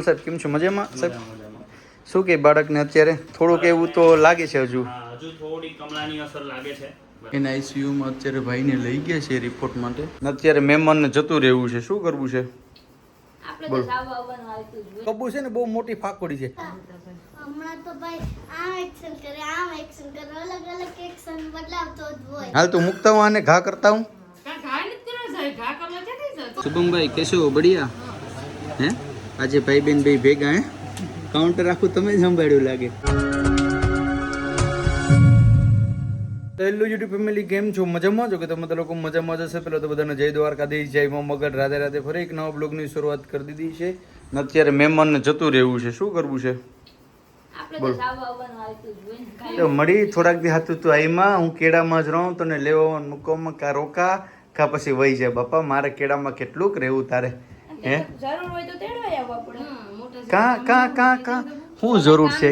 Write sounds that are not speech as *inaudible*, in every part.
સાહેબ કેમ છો? મજામાં સાહેબ? શું કે બાળકને અત્યારે? થોડુંક એવું તો લાગે છે હજુ. હા, હજુ થોડી કમળાની અસર લાગે છે. એના આઈસીયુમાં અત્યારે ભાઈને લઈ ગયા છે રિપોર્ટ માટે. અત્યારે મહેમાનને જતું રહેવું છે. શું કરવું છે. કબુ છે ને બહુ મોટી ફાકોડી છે. હાલ તું મુકતા હું આને ઘા કરતા હું? શુભમભાઈ કેશો બઢિયા? હે? આજે ભાઈ બેન ભાઈ ભેગા હે? કાઉન્ટર આખું તમે જ સંભાળ્યું લાગે. હેલો યુટ્યુબ ફેમિલી કેમ છો? મજામાં છો કે તમે તો લોકો મજામાં જશે પેલો તો બધાને જય દ્વારકાધીશ જય મા મગર રાધે રાધે. ફરી એક નવા બ્લોગની શરૂઆત કરી દીધી છે. ને અત્યારે મહેમાનને જતું રહેવું છે. શું કરવું છે? તો મળી થોડાક દી હાથું તું આઈમાં હું કેળામાં જ રહું તને લેવા મૂકવામાં. કા રોકા કા પછી વહી જાય. બાપા મારે કેળામાં કેટલુંક રહેવું તારે? હે? જરૂર હોય તો તેડવાય આવવા પડે. કા કા કા કા? શું જરૂર છે?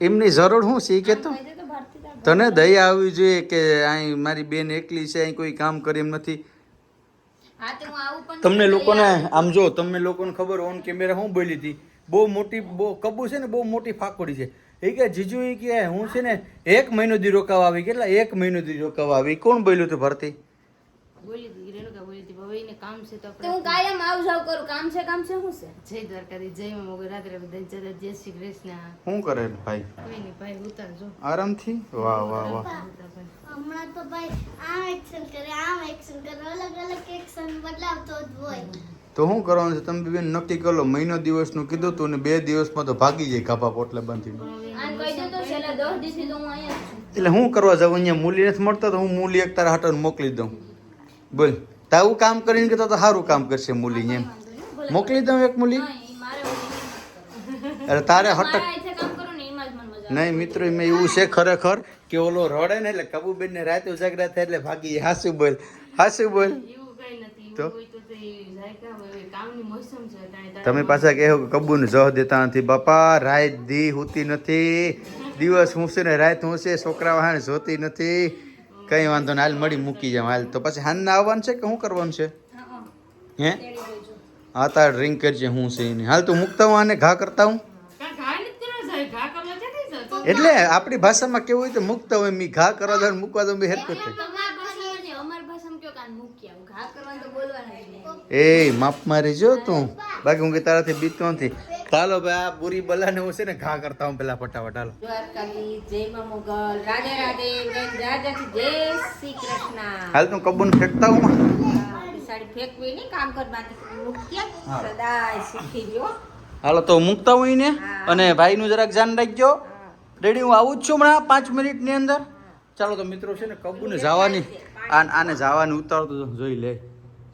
એમની જરૂર શું છે એ કે તો કાંઈ દે તો ભારતી તાર. તને દયા આવવી જોઈએ કે અહીં મારી બેન એકલી છે અહીં કોઈ કામ કરી એમ નથી? હા, તો હું આવું પણ તમને લોકોને આમ જો તમને લોકોને ખબર ઓન કેમેરા હું બોલી હતી? બહુ મોટી બહુ કબુ છે ને બહુ મોટી ફાકોડી છે. એ કે જીજુ એ કે હું છે ને એક મહિનો દી રોકાવા આવી. કેટલા? એક મહિનો દી રોકાવા આવી. કોણ બોલ્યું હતું ભરતી? એને કામ છે તો તો હું આપણે કાયમ આવ જાવ કરું. કામ છે કામ છે શું છે? જય દ્વારકાધી જય માં રાત્રે બધા જય જય શ્રી કૃષ્ણ. શું કરે ભાઈ? કોઈ નહીં ભાઈ ઉતારજો. આરામથી? વાહ વાહ વાહ. હમણાં તો ભાઈ આમ એક્શન કરે આમ એક્શન કરે. અલગ અલગ એક્શન બદલાવતો જ હોય. તો શું કરવાનું છે? તમે બેન નક્કી કરો લો મહિનો દિવસનું કીધું તું ને બે દિવસમાં તો ભાગી જાય કાપા પોટલે બંધી એટલે હું કરવા જાઉં? અહીંયા મૂલી નથી મળતા તો હું મૂલી એક તારા હાટને મોકલી દઉં. બોલ. તાવું કામ કરીને કે તો સારું કામ કરશે મૂલી એમ મોકલી દઉં એક મૂલી. અરે તારે હટક આવે. નહીં મિત્રો મેં એવું છે ખરેખર કે ઓલો રડે ને એટલે કબુબેન ને રાતે ઉજાગરા થાય એટલે ભાગી હાસુ બોલ હાસુ બોલ તો? તો તે તમે પાછા કહો કે કબૂને જહ દેતા નથી બાપા રાત દી હોતી નથી દિવસ હું છે ને રાત હું છે છોકરા વાહન જોતી નથી કઈ વાંધો ને હાલ મળી મૂકી જાવ હાલ. તો પછી હાલ આવવાનું છે કે શું કરવાનું છે? હા, હા. તાર ડ્રિંક કરજે હું છે એની. હાલ તું મૂકતા હું આને ઘા કરતા હું. એટલે આપણી ભાષામાં કેવું હોય તો મૂકતા હોય મી ઘા કરવા દો મૂકવા દો બી હેરકત થાય. તમારી ભાષામાં નહીં, અમારી ભાષામાં કયો કાન મૂકી આવું. ઘા કરવાનું તો બોલવાના જ નહીં. એ માપ મારી જો તું. બાકી હું કે તારાથી બીતો નથી. ચાલો ભાઈ આ પૂરી બલાને હું છે ને ઘા કરતા હું પેલા ફટાફટ હાલો. દ્વારકાથી જય માં મોગલ રાધે રાધે જય જય શ્રી કૃષ્ણ. હાલ તું કબૂન ફેંકતા હું સાડી ફેંકવી નહીં કામ કરવાની મૂકીએ. સદાય શીખી ગયો હાલો તો મૂકતા હું એને અને ભાઈનું જરાક ધ્યાન રાખજો. રેડી હું આવું જ છું હમણાં પાંચ મિનિટની અંદર. ચાલો તો મિત્રો છે ને કબૂને જવાની. આને જવાની ઉતારતો જોઈ લે.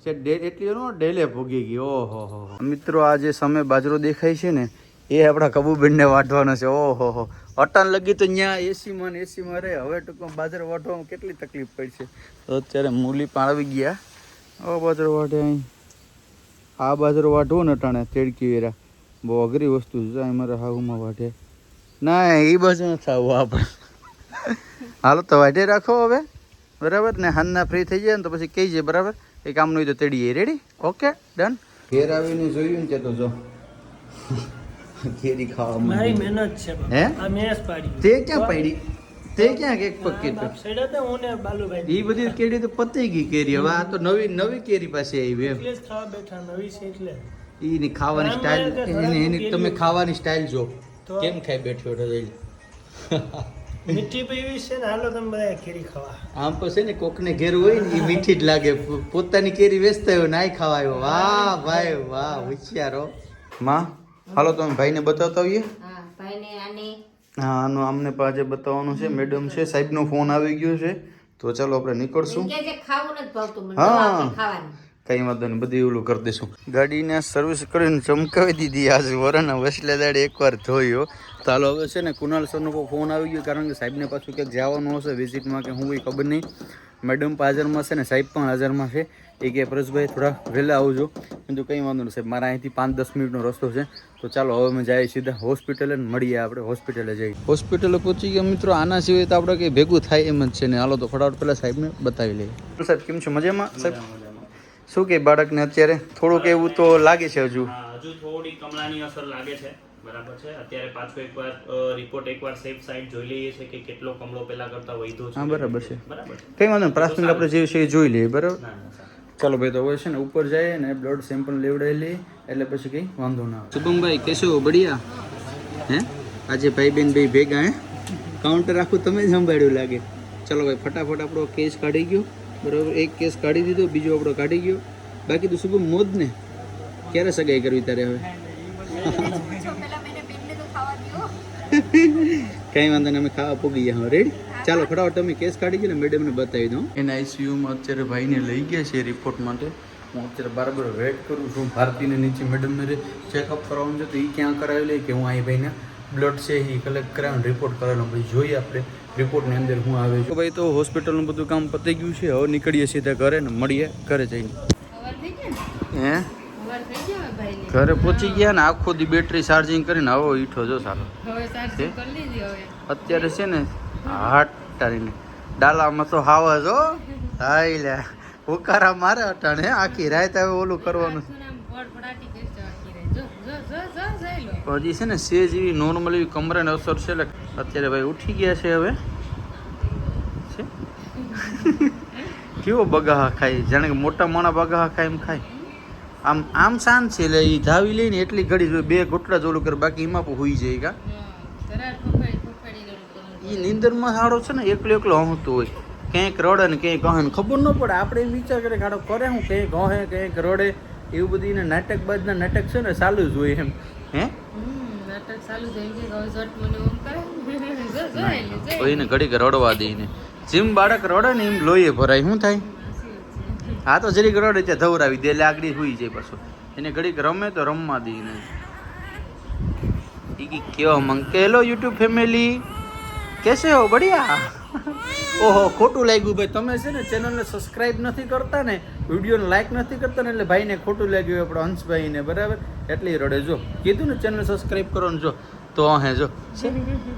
છે એટલી ડેલે ભોગી ગઈ ઓહો, હો. મિત્રો, આ જે સામે બાજરો દેખાય છે ને, એ આપણા કબૂબેનને વાઢવાનો છે. ઓહો, હો. અટાણ લગી તો ત્યાં એસીમાં ને એસીમાં રહે. હવે ટૂંકમાં બાજરો વાઢવામાં કેટલી તકલીફ પડશે તો અત્યારે મૂલી પણ આવી ગયા. ઓ બાજરો વાઢે અહીં. આ બાજરો વાઢવો ને અટાણે, તેડકી વેરા. બહુ અઘરી વસ્તુ છે. મારા હાઉમાં વાઢે. ના, એ બાજુ નથી આવું આપણે. હાલો, તો વાઢે રાખો હવે. બરાબર? ને હાનના ફ્રી થઈ જાય ને તો પછી કહી જાય બરાબર? એ કામનું હોય તો તેડીએ રેડી ઓકે ડન ઘેર આવીને જોયું ને તો જો. કેરી ખાવા મારી મહેનત છે હે? આ મેસ પાડી. તે ક્યાં પડી? તે ક્યાં એક પકી બાપ સડ્યા હતા બાલુભાઈ. એ બધી કેરી તો પતી ગઈ કેરી. હવે આ તો નવી નવી કેરી પાસે આવી એમ. એટલે ખાવા બેઠા નવી છે એટલે. એની ખાવાની સ્ટાઈલ એની એની તમે ખાવાની સ્ટાઈલ જો. તો? કેમ ખાઈ બેઠો હતો જોઈ લે. મીઠી પીવી છે ને હાલો તમે બધા કેરી ખાવા. આમ તો છે ને કોકને ઘેર હોય ને એ મીઠી જ લાગે. પોતાની કેરી વેચતા હોય નાય ખાવા આવ્યો. વાહ ભાઈ વાહ હોશિયારો માં હાલો તમે ભાઈને બતાવતા હોઈએ હા ભાઈને આને. હા આનું અમને આજે બતાવવાનું છે. મેડમ છે સાહેબનો ફોન આવી ગયો છે. તો ચાલો આપણે નીકળશું. કે જે ખાવું નથી ભાવતું મને હા. કઈ વાંધો નહીં બધું ઓલું કરી દઈશું. ગાડીને સર્વિસ કરીને ચમકાવી દીધી આજે. વરાના વસલે દાડે એકવાર ધોયો ચાલો હવે છે ને કુનાલ સરનો કોઈ ફોન આવી ગયો કારણ કે સાહેબને પાછું ક્યાંક જવાનું હશે વિઝિટમાં કે હું એ ખબર નહીં. મેડમ પણ હાજરમાં છે ને સાહેબ પણ હાજરમાં છે. એ કે પરેશભાઈ થોડા વહેલા આવજો. કીધું કંઈ વાંધો નહીં સાહેબ મારા અહીંથી પાંચ દસ મિનિટનો રસ્તો છે. તો ચાલો હવે અમે જઈએ સીધા હોસ્પિટલે મળીએ આપણે હોસ્પિટલે જઈએ. હોસ્પિટલે પહોંચી ગયા મિત્રો આના સિવાય તો આપણે કંઈ ભેગું થાય એમ જ છે ને. હાલો તો ફટાફટ પહેલાં સાહેબને બતાવી લઈએ. સાહેબ કેમ છો? મજામાં? સાહેબ? શું કે બાળકને અત્યારે? થોડુંક એવું તો લાગે છે હજુ. હજુ થોડી કમળાની અસર લાગે છે. બરાબર છે. અત્યારે પાછો એકવાર રિપોર્ટ એકવાર સેફ સાઈડ જોઈ લઈએ છે કે કેટલો કમળો પહેલા કરતા વધ્યો છે. હા, બરાબર છે. બરાબર છે. કંઈ વાંધો નહીં પ્રાથમિક આપણે જે છે એ જોઈ લઈએ બરાબર. ચાલો ભાઈ તો હવે છે ને ઉપર જઈએ ને બ્લડ સેમ્પલ લેવડાવી લઈએ એટલે પછી કંઈ વાંધો ના આવે. શુભમભાઈ કેશો બઢિયા? હે? આજે ભાઈ બેન ભાઈ ભેગા હે? કાઉન્ટર આખું તમે જ સંભાળ્યું લાગે. ચલો ભાઈ ફટાફટ આપણો કેસ કાઢી ગયો. બરાબર? એક કેસ કાઢી દીધો, બીજો આપણો કાઢી ગયો. બાકી તો શું મોજ ને ક્યારે સગાઈ કરવી તારે હવે? *laughs* કઈ વાંધો નહીં, અમે ખાવા પોગી ગયા હવે રેડી ચાલો, ફટાફટ તમે કેસ કાઢી ગયો ને મેડમને બતાવી દઉં. એના આઈસીયુમાં અત્યારે ભાઈને લઈ ગયા છે રિપોર્ટ માટે. હું અત્યારે બરાબર વેટ કરું છું. ભારતીને નીચે મેડમને ચેકઅપ કરાવવાનું છે, તો એ ક્યાં કરાવી લે કે હું અહીં ભાઈને બ્લડ છે એ કલેક્ટ કરાવીને રિપોર્ટ કરેલો પછી જોઈએ આપણે રિપોર્ટની અંદર હું આવે છે ભાઈ તો હોસ્પિટલનું બધું કામ પતી ગયું છે. હવે નીકળીએ સીધા ઘરે ને મળીએ ઘરે જઈને. હે? ઘરે પહોંચી ગયા ને આખો દી બેટરી ચાર્જિંગ કરીને આવો ઈઠો જો સારો. હવે ચાર્જિંગ કરી લીધી હવે. અત્યારે છે ને હાટ ટાળીને ડાલામાં તો હાવ જ હો. હાઈ લે ઉકારા મારે અટાણે આખી રાત હવે ઓલું કરવાનું. જઈ હજી છે ને સેજ એવી નોર્મલ કમરાને અસર છે એટલે અત્યારે ભાઈ ઉઠી ગયા છે હવે. છે? કેવો બગાહા ખાય? જાણે કે મોટા મોણા બગાહા ખાય એમ ખાય. આમ આમ શાંત છે એટલે એ ધાવી લઈને એટલી ઘડી જોઈ બે ઘોટલા જોલું કરે, બાકી એમાં પણ હોઈ જાય કા. એ નીંદરમાં સાડો છે ને, એકલો એકલો હમતો હોય. ક્યાંક રડે ને ક્યાંક ને, ખબર ન પડે. આપણે એમ વિચાર કરે ગાડો કરે હું ક્યાંક કહે ક્યાંક રડે. એવું બધી એને નાટક છે ને ચાલુ જ હોય એમ. ચાલુ થઈ હવે મને ઓમ કરે. *laughs* એને ઘડીક રડવા દઈને જેમ બાળક રડે ને એમ લોહીએ ભરાય. શું થાય? હા તો જરીક રડે ત્યાં ધવરાવી દે એટલે આગળ સુઈ જાય પાછું. એને ઘડીક રમે તો રમવા દઈને કી કેવો મંગ? Hello YouTube family. કેસે હો બઢિયા? ઓહો, ખોટું લાગ્યું ભાઈ. તમે છે ને ચેનલને સબસ્ક્રાઇબ નથી કરતા ને વિડીયોને લાઈક નથી કરતા ને, એટલે ભાઈને ખોટું લાગ્યું આપણે હંસભાઈને, બરાબર? એટલે રડે જો. કીધું ને ચેનલ સબસ્ક્રાઇબ કરો ને જો, તો હે જો?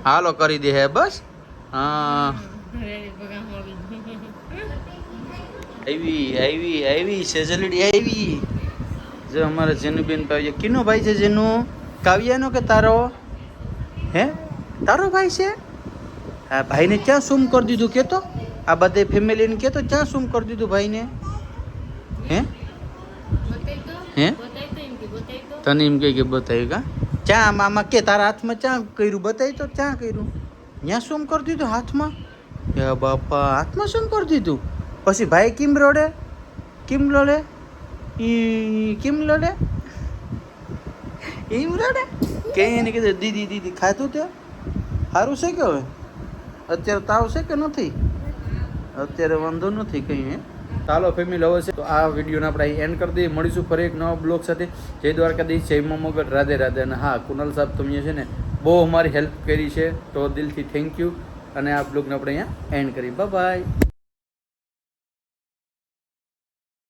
હાલો, કરી દે હે, બસ? હા. આવી આવી આવી સેજલડી આવી. જો અમારા જેનુબેન ભાઈ કિનો ભાઈ છે જેનું? કાવ્યાનો કે તારો? હે? તારો ભાઈ છે? ભાઈને ક્યાં સૂમ કરી દીધું કેતો આ બધે ફેમિલીને કેતો ક્યાં સૂમ કરી દીધું ભાઈને હે બતાઈ તો હે? બતાઈ તો એમ કે બતાઈ તો તને એમ કહે કે બતાવ્યું કા ક્યાં મામા કે તારા હાથમાં ક્યાં કર્યું બતાવી તો ક્યાં કર્યું ત્યાં શું કરી દીધું હાથમાં હે બાપા હાથમાં શું કરી દીધું પછી ભાઈ કેમ રડે કેમ રડે ઈ કેમ રડે એમ રડે કે એને કીધું દીદી દીદી ખાતું તે સારું છે કે હવે અત્યારે તાવ છે કે નથી? અત્યારે વાંધો નથી કંઈ ચાલો ફેમિલી હવે છે, તો આ વિડીયોને આપણે અહીં એન્ડ કરી દઈએ. મળીશું ફરી એક નવા બ્લોગ સાથે. જય દ્વારકાધીશ, જય મમગર રાધે રાધે. અને હા કુનાલ સાહેબ તમે છે ને, બહુ અમારી હેલ્પ કરી છે. તો દિલથી થેન્ક યુ અને આ બ્લોગને આપણે અહીંયા એન્ડ કરી બાય